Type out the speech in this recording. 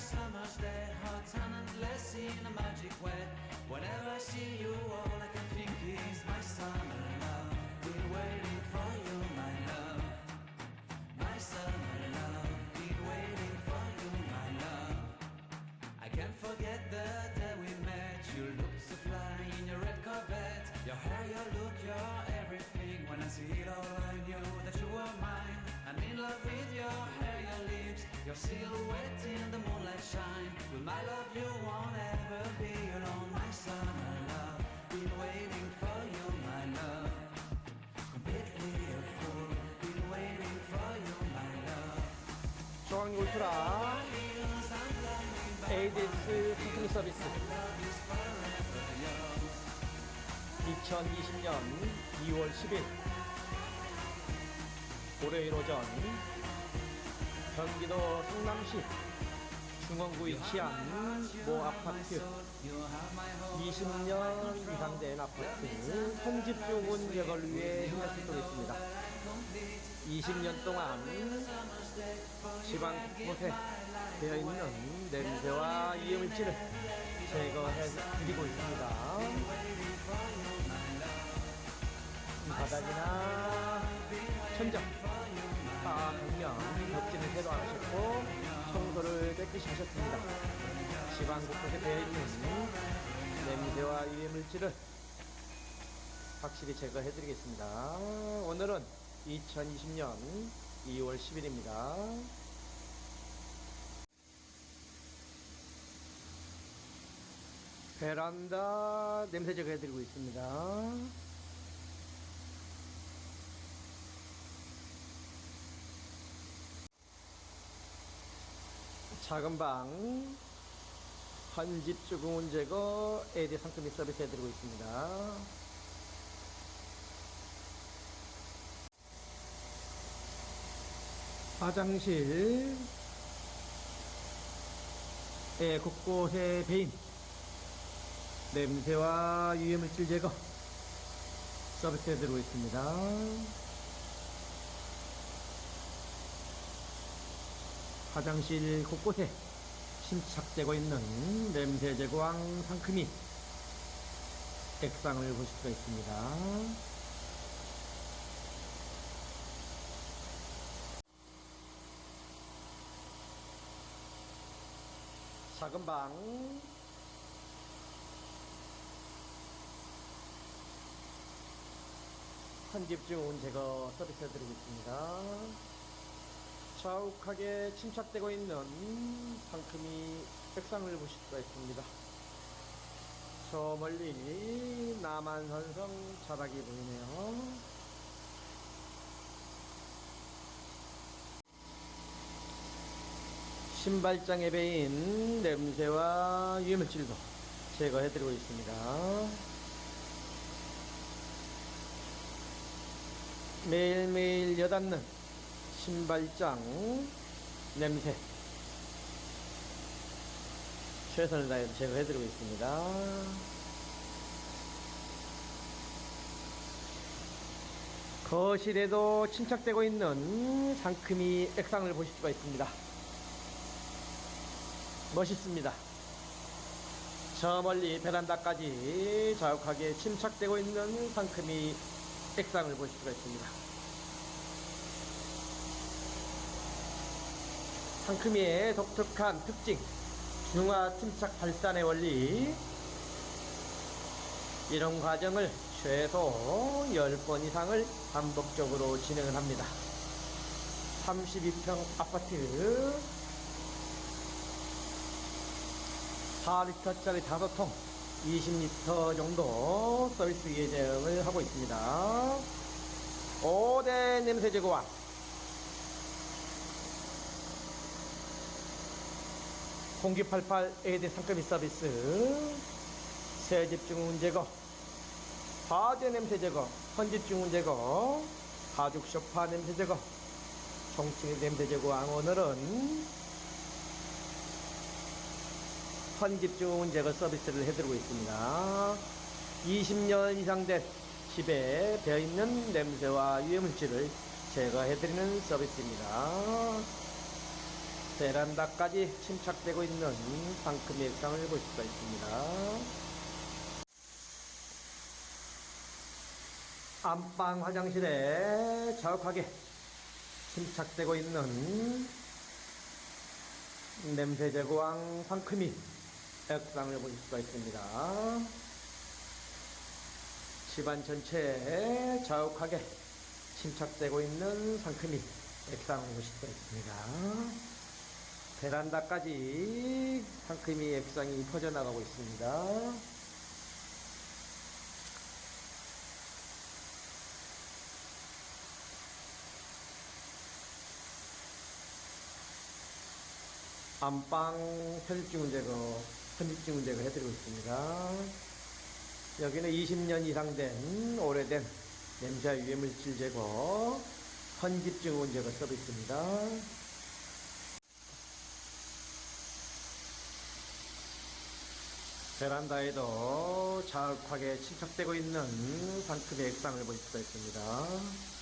summer's day, hot and endless in a magic way. Whenever I see you, all I can think is my summer love. Been waiting for you, my love. My summer love. Been waiting for you, my love. I can't forget the day we met. You looked so fly in your red Corvette. Your hair, your look, your everything. When I see it all, my love, you won't ever be alone, my summer love. Been waiting for you, my love. Completely a fool. Been waiting for you, my love. 중앙 by ADS 상품 서비스 love is forever yours. 2020년 2월 10일 월요일 오전 경기도 성남시 중원구 위치한 모 아파트 20년 이상 된 아파트 현집중은 제거를 위해 행사 출동했습니다. 20년 동안 지방 곳곳에 되어 있는 냄새와 이물질을 제거해 드리고 있습니다. 바닥이나 천장, 다 벽면, 벽지는 새로 안 하셨고 하셨습니다. 집안 곳곳에 배어있는 냄새와 유해물질을 확실히 제거해 드리겠습니다. 오늘은 2020년 2월 10일입니다. 베란다 냄새 제거해 드리고 있습니다. 작은 방 한 집 주공운 제거 에디 상품 및 서비스 해드리고 있습니다. 화장실 에 곳곳에 베인 냄새와 유해물질 제거 서비스 해드리고 있습니다. 화장실 곳곳에 침착되고 있는 냄새 제거왕 상큼이 액상을 보실 수가 있습니다. 작은 방 한집중 제거 서비스 해드리고 있습니다. 자욱하게 침착되고 있는 상큼이 색상을 보실 수가 있습니다. 저 멀리 남한산성 자락이 보이네요. 신발장에 베인 냄새와 유해물질도 제거해드리고 있습니다. 매일매일 여닫는 신발장 냄새 최선을 다해서 제거해드리고 있습니다. 거실에도 침착되고 있는 상큼이 액상을 보실 수가 있습니다. 멋있습니다. 저 멀리 베란다까지 자욱하게 침착되고 있는 상큼이 액상을 보실 수가 있습니다. 상큼이의 독특한 특징, 중화 침착 발산의 원리. 이런 과정을 최소 10번 이상을 반복적으로 진행을 합니다. 32평 아파트 4리터짜리 5통 20리터 정도 서비스 예정을 하고 있습니다. 5대 냄새 제거와 공기 88 AD 상급이 서비스 새집중운 제거 화재 냄새 제거 헌집중운 제거 가죽 소파 냄새 제거 총칭 냄새 제거 오늘은 헌집중운 제거 서비스를 해드리고 있습니다 20년 이상 된 집에 배어있는 냄새와 유해물질을 제거해드리는 서비스입니다. 베란다까지 침착되고 있는 상큼의 액상을 볼 수가 있습니다. 안방 화장실에 자욱하게 침착되고 있는 냄새 제거왕 상큼이 액상을 볼 수가 있습니다. 집안 전체에 자욱하게 침착되고 있는 상큼이 액상을 볼 수가 있습니다. 베란다까지 상큼이 액상이 퍼져나가고 있습니다. 안방 편집증 제거, 편집증 제거 해드리고 있습니다. 여기는 20년 이상 된 오래된 냄새 유해 물질 제거, 헌집증원 제거 서비스입니다. 베란다에도 자욱하게 침착되고 있는 상큼의 액상을 볼 수가 있습니다.